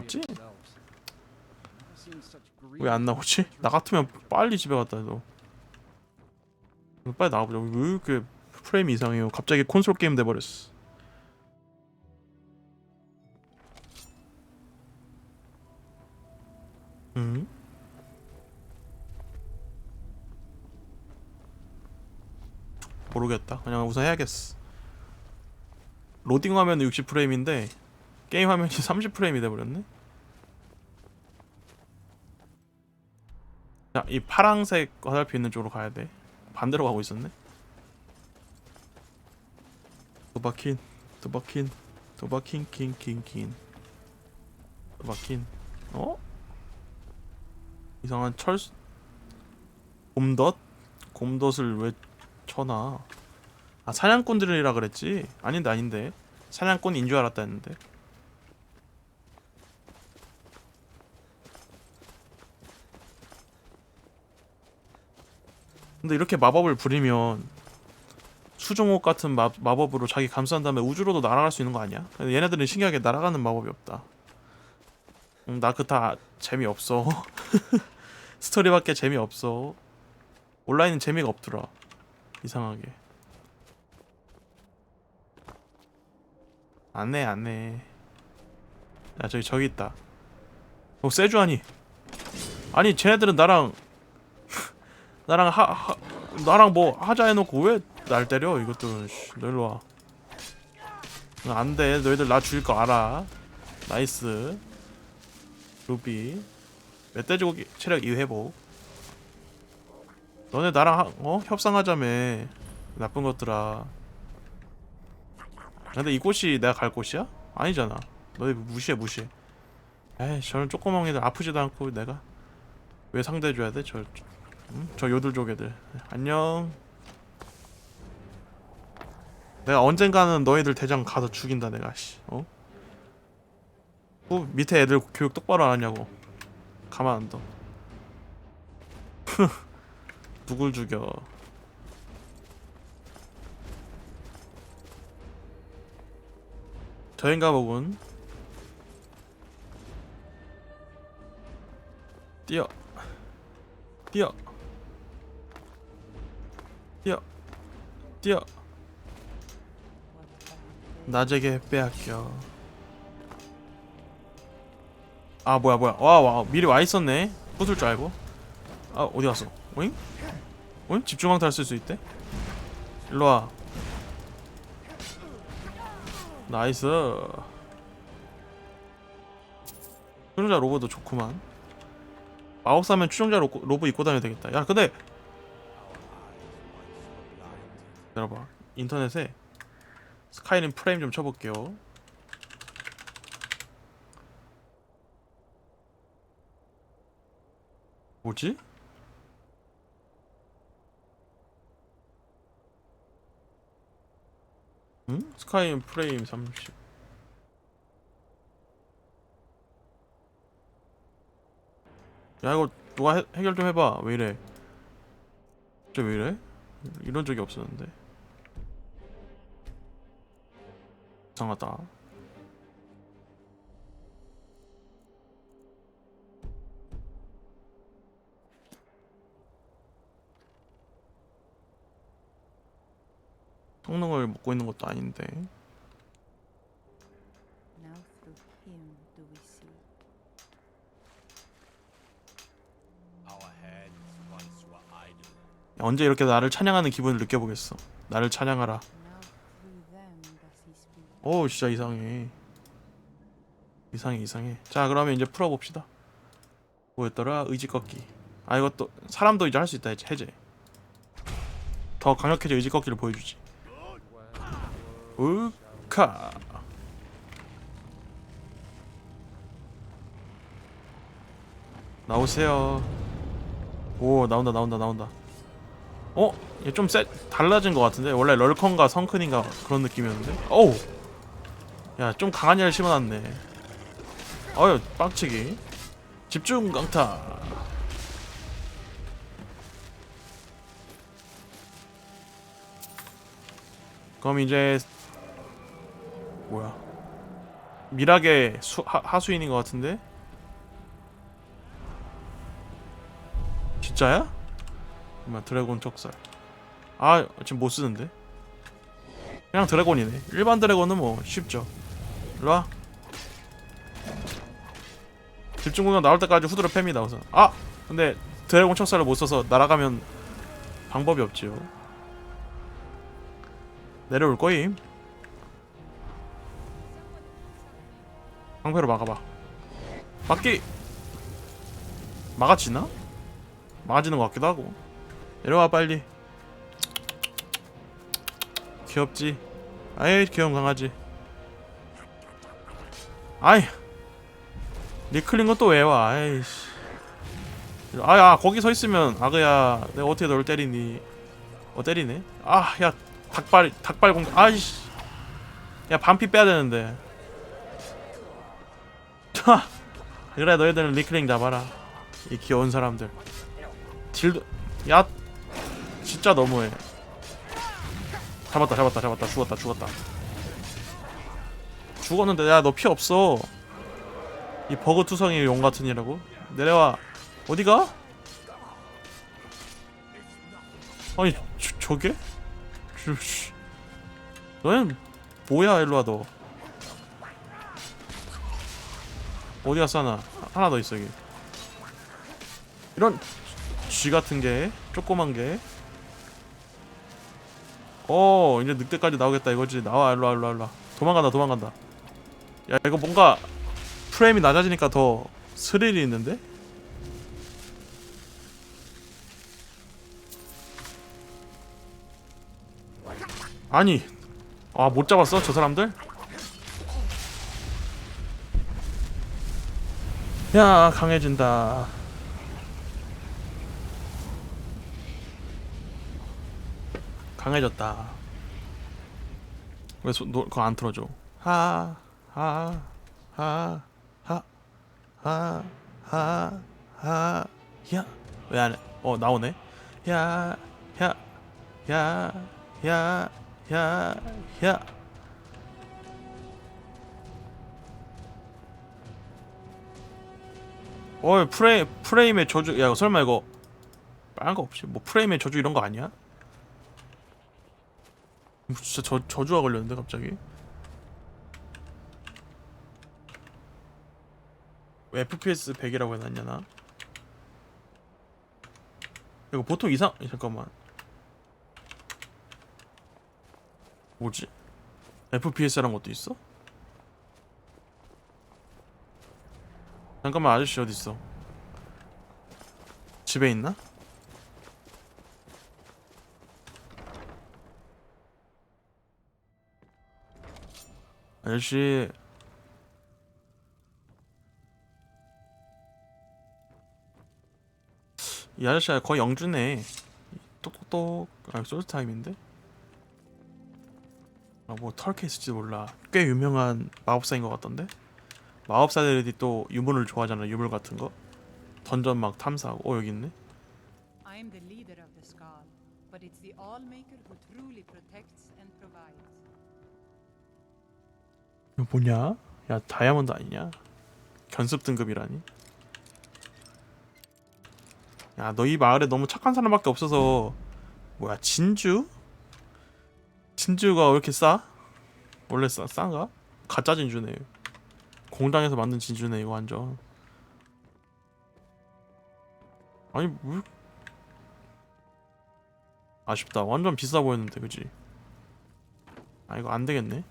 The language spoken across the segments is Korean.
맞지? 왜 안 나오지? 나 같으면 빨리 집에 갔다 해도 빨리 나가보자 왜 이렇게 프레임이 이상해요 갑자기 콘솔 게임 돼버렸어 음? 모르겠다 그냥 우선 해야겠어 로딩 화면은 60프레임인데 게임 화면이 30프레임이 돼버렸네 자, 이 파랑색 화살표 있는 쪽으로 가야 돼. 반대로 가고 있었네. 도바킨, 킨, 킨, 킨. 도바킨. 어? 이상한 철 곰덧? 곰덧을 왜 쳐놔? 아 사냥꾼들이라 그랬지? 아닌데 아닌데 사냥꾼인 줄 알았다 했는데 근데 이렇게 마법을 부리면 수종옥 같은 마, 마법으로 자기 감싼 다음에 우주로도 날아갈 수 있는 거 아니야? 얘네들은 신기하게 날아가는 마법이 없다. 음, 나 그 다 재미없어. 스토리밖에 재미없어. 온라인은 재미가 없더라. 이상하게. 안해 안해. 야 저기 저기 있다. 어 세주아니. 아니 쟤네들은 나랑 나랑 하, 하 나랑 뭐 하자 해놓고 왜 날 때려? 이것도 씨, 너 일로 와. 안돼. 너희들 나 죽일 거 알아. 나이스. 루비. 멧돼지고기 체력 2 회복. 너네 나랑 하, 어? 협상하자며. 나쁜 것들아. 근데 이곳이 내가 갈 곳이야? 아니잖아. 너희 무시해 무시해. 에이 저런 조그만 애들 아프지도 않고 내가 왜 상대해줘야 돼? 저 음? 저 요들족 애들. 안녕. 내가 언젠가는 너희들 대장 가서 죽인다 내가 씨. 어? 후 밑에 애들 교육 똑바로 안 하냐고. 가만 안둬. 누굴 죽여. 저인가 보군. 뛰어. 뛰어 뛰어. 뛰어. 낮에게 빼앗겨. 아 뭐야 뭐야. 와와 미리 와 있었네. 부술 줄 알고. 아 어디 갔어? 오잉? 오잉? 집중강타 쓸수 있대? 일로와. 나이스. 추종자 로봇도 좋구만. 마법사면 추종자 로, 로봇 입고 다녀야 되겠다. 야 근데 기다려봐 인터넷에 스카이림 프레임 좀 쳐볼게요 뭐지? 응? 스카이림 프레임 30 야 이거 누가 해, 해결 좀 해봐 왜 이래 쟤왜 이래? 이런 적이 없었는데 이상하다 성능을 먹고 있는 것도 아닌데 Now through him do we see. Our heads once were idle. 언제 이렇게 나를 찬양하는 기분을 느껴보겠어 나를 찬양하라 오 진짜 이상해. 이상해 이상해. 자 그러면 이제 풀어봅시다. 뭐였더라? 의지 꺾기. 아 이것도 사람도 이제 할 수 있다 해제. 해제 더 강력해져 의지 꺾기를 보여주지. 우카. 나오세요. 오 나온다 나온다 나온다. 어? 얘좀 세, 달라진 것 같은데? 원래 럴컨가 성큰인가 그런 느낌이었는데? 어우 야 좀 강한 애를 심어놨네. 어휴 빡치기. 집중 강타. 그럼 이제 뭐야? 미락의 수, 하, 하수인인 것 같은데? 진짜야? 잠깐만 드래곤 척살. 아 지금 못 쓰는데? 그냥 드래곤이네. 일반 드래곤은 뭐 쉽죠 일로와. 집중공격 나올 때까지 후드를 팹니다 우선. 아! 근데 드래곤 척살을 못 써서 날아가면 방법이 없지요. 내려올 거임. 방패로 막아봐. 막기! 막아지나? 막아지는 것 같기도 하고. 내려와 빨리. 귀엽지? 아이 귀여운 강아지 아이 리클린 건 또 왜 와? 아이씨. 아야 거기 서 있으면 아그야 내가 어떻게 널 때리니? 어 때리네? 아 야 닭발 닭발 공 아이씨. 야 반피 빼야 되는데. 하 그래 너희들은 리클링 잡아라. 이 귀여운 사람들. 딜도 야 진짜 너무해. 잡았다 잡았다 잡았다. 죽었다 죽었다 죽었는데 야 너 피 없어. 이 버그 투성이 용 같으니라고? 내려와. 어디가? 아니 저, 저게? 저, 씨. 너는 뭐야 일로와 너? 어디 갔어 하나? 하나 더 있어 여기. 이런 쥐 같은 게 조그만 게. 어, 이제 늑대까지 나오겠다 이거지. 나와, 일로와, 일로와, 일로와. 도망간다, 도망간다. 야, 이거 뭔가 프레임이 낮아지니까 더 스릴이 있는데? 아니, 아, 못 잡았어, 저 사람들? 야, 강해진다. 강해졌다. 왜 소, 노, 그거 안 틀어줘? 하, 하, 하, 하, 하, 하, 하, 야. 왜 안 해? 어, 나오네. 야, 야, 야, 야, 야, 야. 어이 프레임 프레임의 저주 야 설마 이거 빨간 거 없지 뭐 프레임의 저주 이런 거 아니야? 뭐 진짜 저, 저주가 걸렸는데 갑자기 왜 FPS 100이라고 해놨냐 나? 이거 보통 이상 잠깐만. 뭐지? FPS란 것도 있어? 잠깐만 아저씨 어디 있어? 집에 있나? 아저씨 이 아저씨가 거의 영주네 똑똑똑 아 소드 타임인데 아뭐 털케 있을지 몰라 꽤 유명한 마법사인 것 같던데 마법사들이 또 유물을 좋아하잖아 유물 같은 거 던전 막 탐사하고 어 여기 있네 I am the leader of the Skal, but it's the Allmaker who truly protects and provides. 이거 뭐냐? 야 다이아몬드 아니냐? 견습 등급이라니? 야 너희 마을에 너무 착한 사람밖에 없어서 뭐야 진주? 진주가 왜 이렇게 싸? 원래 싸 싼가? 가짜 진주네. 공장에서 만든 진주네 이거 완전. 아니 뭐 아쉽다. 완전 비싸 보였는데 그지? 아 이거 안 되겠네.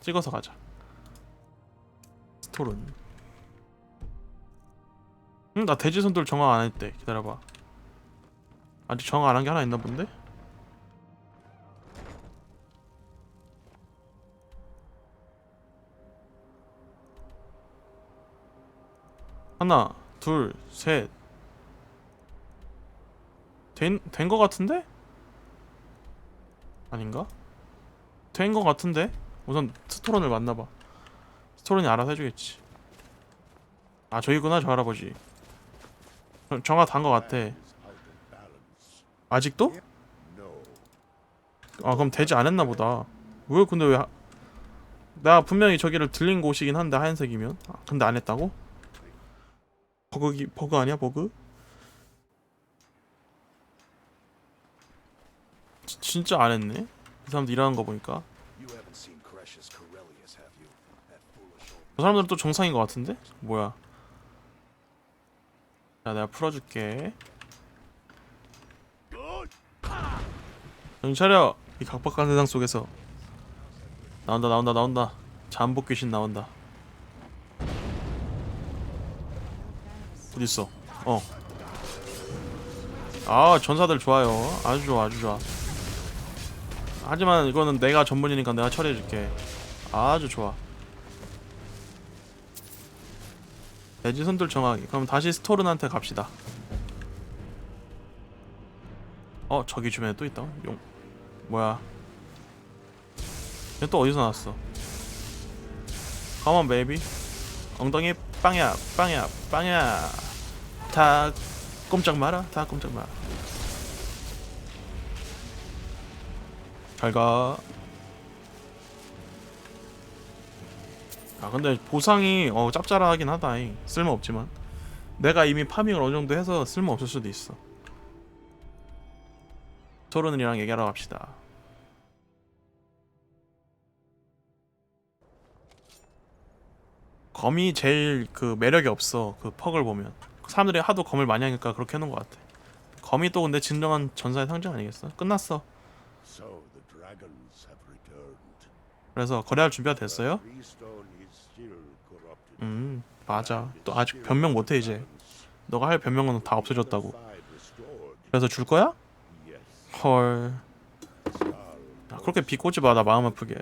찍어서 가자. 스토른. 응, 나 돼지 손들 정화 안 했대. 기다려봐. 아직 정화 안 한 게 하나 있나 본데? 하나, 둘, 셋. 된, 된 거 같은데? 아닌가? 된 거 같은데? 우선 스토론을 만나봐. 스토론이 알아서 해주겠지. 아, 저기구나, 저 할아버지. 정- 정화 단거 같아. 아직도? 아, 그럼 되지 않았나 보다. 왜 근데 왜 하... 내가 분명히 저기를 들린 곳이긴 한데 하얀색이면 아, 근데 안 했다고? 버그기 버그 아니야 버그? 지- 진짜 안 했네 이 사람들 일하는 거 보니까 저 사람들은 또 정상인 것 같은데? 뭐야 자 내가 풀어줄게. 정신 차려. 이 각박한 세상 속에서. 나온다 나온다 나온다. 잠복 귀신 나온다. 어딨어? 어아 전사들 좋아요. 아주 좋아 아주 좋아. 하지만 이거는 내가 전문이니까 내가 처리해줄게. 아주 좋아 돼지 손들 정하기. 그럼 다시 스토른한테 갑시다. 어 저기 주변에 또 있다. 용. 뭐야. 얘 또 어디서 나왔어? 가만 베이비 엉덩이 빵야 빵야 빵야. 다 꼼짝 마라 다 꼼짝 마라. 잘가 아 근데 보상이 어 짭짤하긴 하다 잉. 쓸모없지만 내가 이미 파밍을 어느 정도 해서 쓸모없을 수도 있어 토르는이랑 얘기하러 갑시다 검이 제일 그 매력이 없어 그 퍽을 보면 사람들이 하도 검을 많이 하니까 그렇게 해놓은 것 같아 검이 또 근데 진정한 전사의 상징 아니겠어? 끝났어. 그래서 거래할 준비가 됐어요? 음 맞아 또 아직 변명 못해 이제 너가 할 변명은 다 없어졌다고. 그래서 줄 거야? 헐 아, 그렇게 비꼬지 마 나 마음 아프게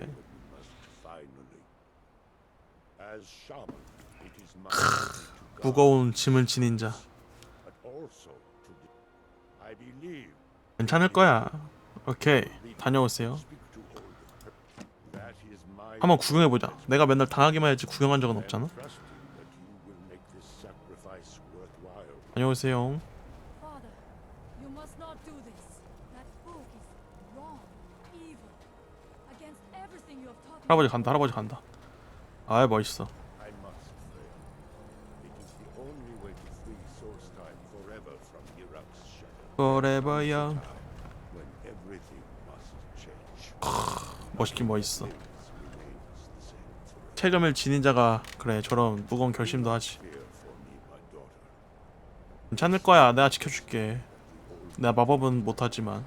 guard, 무거운 짐을 지닌 자. 괜찮을 거야 오케이 다녀오세요 한번 구경해보자 내가 맨날 당하기만 했지 구경한 적은 없잖아 me. 할아버지 간다 할아버지 간다 아이 멋있어 forever young. 멋있긴 멋있어 체감을 지닌 자가 그래 저런 무거운 결심도 하지. 괜찮을 거야 내가 지켜줄게 내가 마법은 못하지만.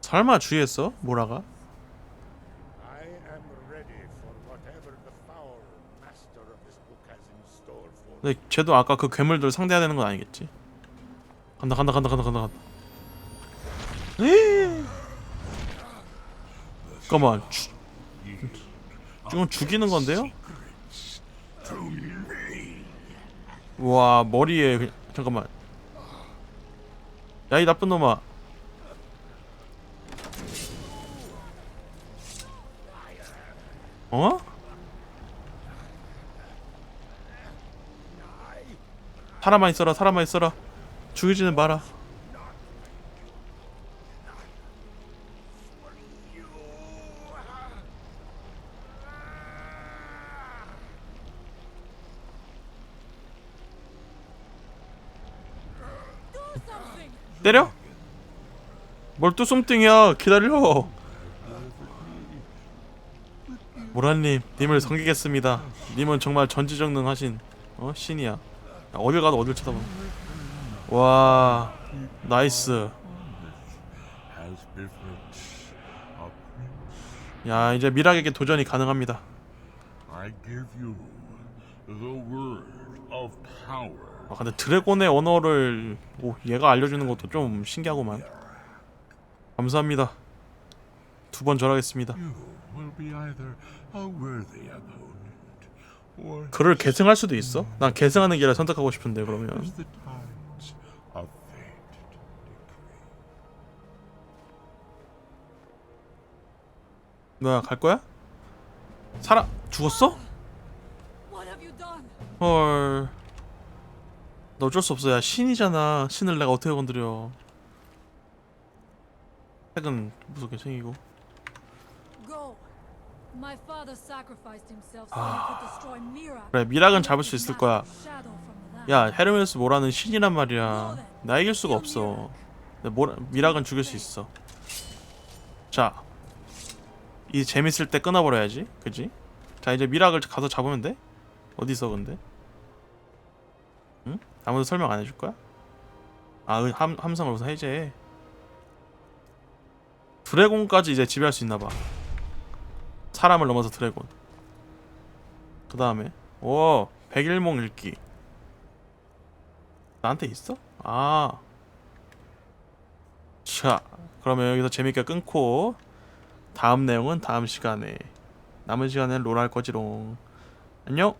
설마 주의했어? me. 근데 쟤도 아까 그 괴물들 상대해야 되는 건 아니겠지? 간다 간다 간다 간다 간다 간다 에이. 잠깐만. 주... 지금 죽이는 건데요? 와 머리에 그냥... 잠깐만. 야 이 나쁜 놈아. 어? 살아만 있어라 살아만 있어라. 죽이지는 마라 때려? 뭘 또 쏨띵이야 기다려 모란님 님을 섬기겠습니다 님은 정말 전지전능하신 어 신이야 야, 어딜 가도 어딜 쳐다보는 와 나이스. 야 이제 미락에게 도전이 가능합니다 I give you the word of power. 아, 근데 드래곤의 언어를 오, 얘가 알려주는 것도 좀 신기하구만 감사합니다 두 번 절하겠습니다 그를 계승할 수도 있어? 난 계승하는 길을 선택하고 싶은데 그러면. 뭐야 갈 거야? 살아 죽었어? 헐. 너 어쩔 수 없어. 야, 신이잖아. 신을 내가 어떻게 건드려. 핵은 무섭게 destroy Mira. 그래 미락은 잡을 수 있을 거야 야. 헤르메스 모라는 신이란 말이야 나 이길 수가 없어 모라, 미락은 죽일 수 있어 자 이 재밌을 때 끊어버려야지 그지? 자 이제 미락을 가서 잡으면 돼? 어디서 근데? 응? 아무도 설명 안 해줄 거야? 아 은- 함, 함성을 우선 해제해 드래곤까지 이제 지배할 수 있나봐 사람을 넘어서 드래곤 그 다음에 오 백일몽 읽기 나한테 있어? 아. 자, 그러면 여기서 재밌게 끊고 다음 내용은 다음 시간에 남은 시간엔 롤 할 거지롱. 안녕.